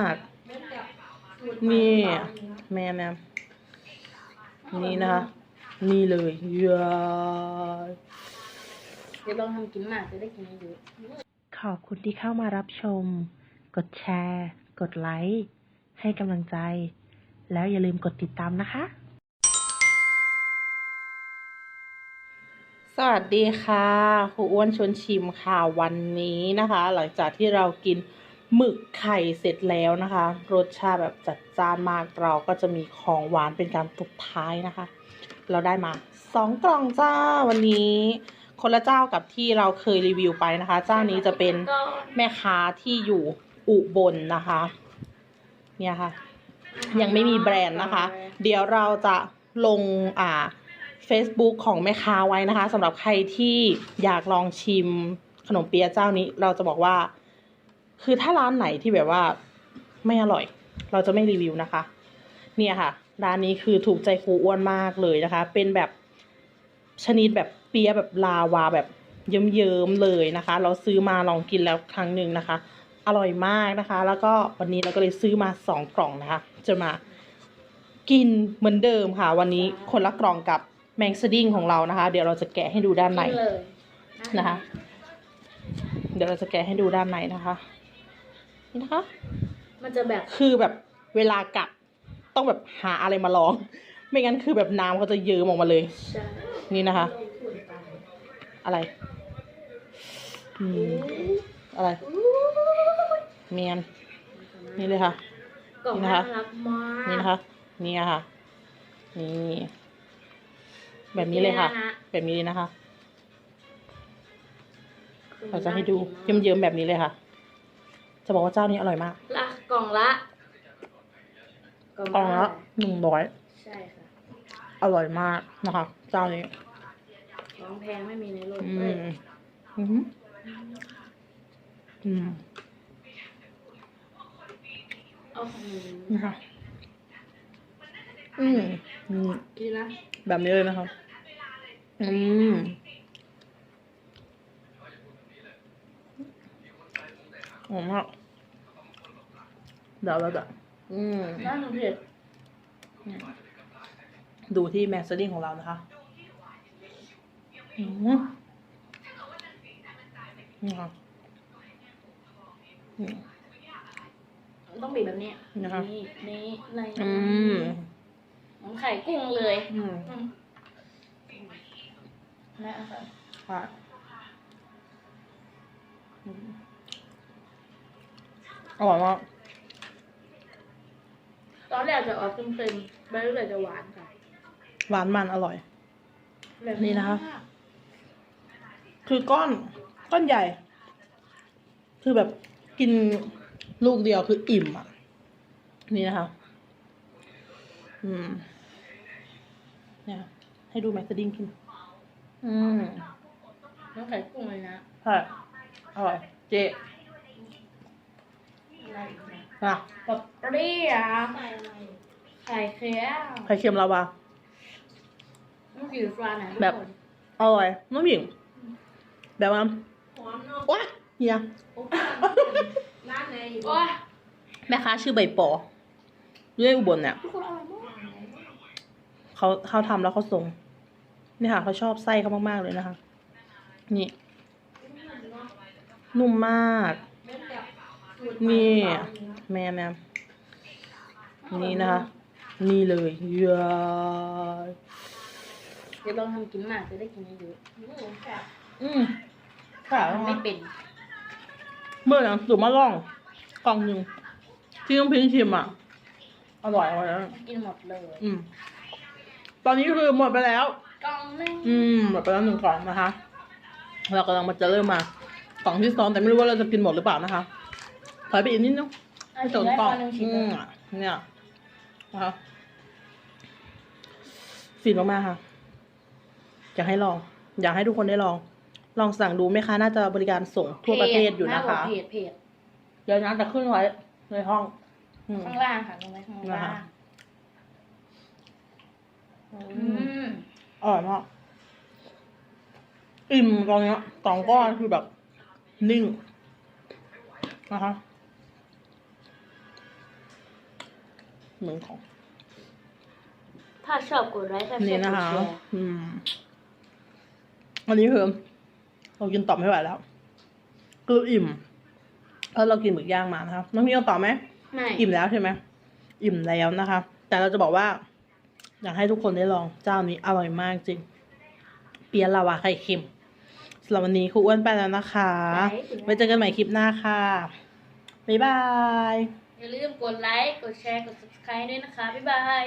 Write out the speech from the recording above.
มากนี่แม่แม่นี่นะคะ นี่เลยยาเดี๋ยวลองทำกินหมากจะได้กินเยอะขอบคุณที่เข้ามารับชม กดแชร์ กดไลค์ ให้กำลังใจ แล้วอย่าลืมกดติดตามนะคะ สวัสดีค่ะครูอ้วนชวนชิมค่ะวันนี้นะคะ หลังจากที่เรากิน หมึกไข่เสร็จแล้วนะคะ รสชาติแบบจัดจ้านมากเราก็จะมีของหวานเป็นการตบท้ายนะคะ เราได้มาสองกล่องจ้าวันนี้ คนละเจ้ากับที่เราเคยรีวิวไปนะคะ เจ้านี้จะเป็นแม่ค้าที่อยู่อุบลนะคะ เนี่ยค่ะ ยังไม่มีแบรนด์นะคะ เดี๋ยวเราจะลงอ่า Facebook ของแม่ค้าไว้นะคะสำหรับใครที่อยากลองชิมขนมเปี๊ยะเจ้านี้เราจะบอกว่า คือถ้าร้านไหนที่แบบว่าไม่อร่อย เราจะไม่รีวิวนะคะ เนี่ยค่ะ ร้านนี้คือถูกใจครูอ้วนมากเลยนะคะ เป็นแบบชนิดแบบเปี๊ยะแบบลาวาแบบเยิ้มๆเลยนะคะ เราซื้อมาลองกินแล้วครั้งหนึ่งนะคะ อร่อยมากนะคะ แล้วก็วันนี้เราก็เลยซื้อมาสองกล่องนะคะ จะมากินเหมือนเดิมค่ะ วันนี้คนละกล่องกับแมงสดิ้งของเรานะคะ เดี๋ยวเราจะแกะให้ดูด้านในกินเลยนะคะ เดี๋ยวเราจะแกะให้ดูด้านในนะคะ นี่นะคะ มันจะแบบคือแบบเวลากัดต้องแบบหาอะไรมาลอง ไม่งั้นคือแบบน้ำเขาจะเยิ้มออกมาเลย ใช่นี่นะคะ อะไรอืมอะไรเมียนนี่เลยค่ะ กล่องนี่นะคะน่ารักมากนี่นะคะนี่ค่ะ นี่ แบบนี้เลยค่ะ แบบนี้เลยนะคะ เราจะให้ดูเยิ้มๆแบบนี้เลยค่ะ จะบอกว่าเจ้านี้อร่อยมากละกล่องละกล่องละหนึ่งร้อยใช่ค่ะ อร่อยมากนะคะ เจ้านี้ของแพงไม่มีในโลกอืเอ้ยมอืมอืมเอาของหนูนะคะอืมอืมกินนะแบบนี้เลยนะครับ อืม หอมมากเดี๋ยวเราจะอืมน่าหนูเผ็ดดูที่แมสเซอริงของเรานะคะอืมนี่ค่ะอืม ต้องบีบแบบนี้นะคะ นี่นี่ในอืมน้ำไข่กุ้งเลยอืมอืมนะคะค่ะอืม อร่อยมากตอนแรกจะออกเค็มๆไปเรื่อยๆจะหวานค่ะหวานมันอร่อย แบบนี่นะคะ คือก้อนก้อนใหญ่ คือแบบกินลูกเดียวคืออิ่มอะ นี่นะคะ อืม เนี่ย ให้ดูแม็กซ์ดิ้งกิน อืมน้ำไข่กุ้งเลยนะใช่อร่อย เจ๊ อะไรอีกนะอะกับเปรี้ยวไข่เค็มไข่เค็มลาวาน้ำผิวฟ้านะทุกแบบ คนอร่อยน้ำหญิงแบบว่าหอมเนาะว้าเฮียร้านไหนโอ้ยแม่ค้าชื่อใบปออยู่ในอุบลเนี่ยทุกคนอร่อยมากเขาเขาทำแล้วเขาส่งนี่ค่ะเขาชอบไส้เขามากๆเลยนะคะ นี่ นุ่มมาก นี่แม่แม่นี่นะคะนี่เลยยาเดี๋ยวลองทำกินหมากจะได้กินเยอะอืมค่ะทำไม่เป็น เมื่อหลังสูมาล่อง กล่องหนึ่งที่ต้องพิงชิมอะ อร่อยอร่อยแล้วกินหมดเลย อืม ตอนนี้คือหมดไปแล้ว กล่องหนึงอืม หมดไปแล้วหนึ่งกล่องนะคะ เรากำลังมาจะเริ่มมากล่องที่สองแต่ไม่รู้ว่าเราจะกินหมดหรือเปล่านะคะถ อยไปอีกนิดนึงเอาไม่ชิ้ถึนงแรกกล่องมาหนึ่งชิ้นอืมเนี่ยนะคะฟินมากๆค่ะ อยากให้ลอง อยากให้ทุกคนได้ลอง ลองสั่งดูไหมคะ น่าจะบริการส่งทั่วประเทศอยู่นะคะเพจเพจเดี๋ยวนะจะขึ้นไว้ในห้องอืมข้างล่างค่ะลงไว้ข้างล่างนะคะอือืมมอร่อยมากอิ่มตอนเนี้ยสองก้อนคือแบบนิ่งนะคะ หนึ่งของ ถ้าชอบกดไลค์ถ้าชนี่อบกนะดคะ แชร์อืม อันนี้คือเรากินต่อไม่ไหวแล้ว คืออิ่มเพราะเรากินหมึกย่างมานะครับน้องพี่เอาต่อไหม ไม่อิ่มแล้วใช่ไหม อิ่มแล้วนะคะ แต่เราจะบอกว่า อยากให้ทุกคนได้ลองเจ้านี้อร่อยมากจริง เปียะลาวาไข่เค็มสำหรับวันนี้ครูอ้วนไปแล้วนะคะ ไว้เจอกันใหม่คลิปหน้าค่ะ บ๊ายบาย อย่าลืมกดไลค์ กดแชร์ กด subscribe ด้วยนะคะ บ๊ายบาย